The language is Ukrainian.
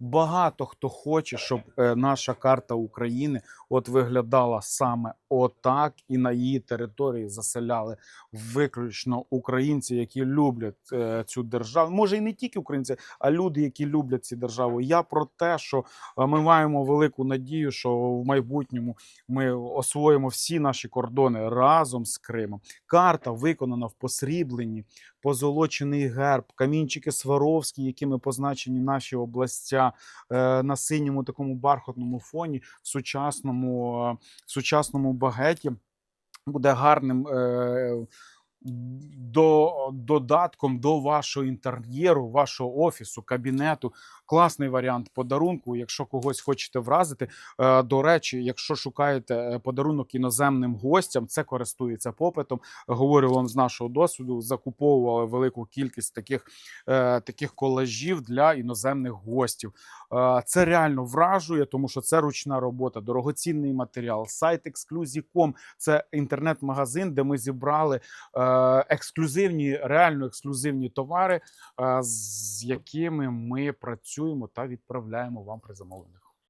Багато хто хоче, щоб е, наша карта України от виглядала саме отак, і на її території заселяли виключно українці, які люблять е, цю державу. Може, і не тільки українці, а люди, які люблять цю державу. Я про те, що е, ми маємо велику надію, що в майбутньому ми освоїмо всі наші кордони разом з Кримом. Карта виконана в посрібленні, позолочений герб, камінчики Сваровські, якими позначені наші областя е, на синьому такому бархатному фоні в сучасному, е, в сучасному багеті. Буде гарним е, до, додатком до вашого інтер'єру, вашого офісу, кабінету. Класний варіант подарунку. Якщо когось хочете вразити. Е, до речі, якщо шукаєте е, подарунок іноземним гостям, це користується попитом. Говорю вам з нашого досвіду, закуповували велику кількість таких, е, таких колажів для іноземних гостів. Це реально вражує, тому що це ручна робота, дорогоцінний матеріал. Сайт Exclusive.com – це інтернет-магазин, де ми зібрали е, ексклюзивні, реально ексклюзивні товари, з якими ми працюємо та відправляємо вам при замовленнях.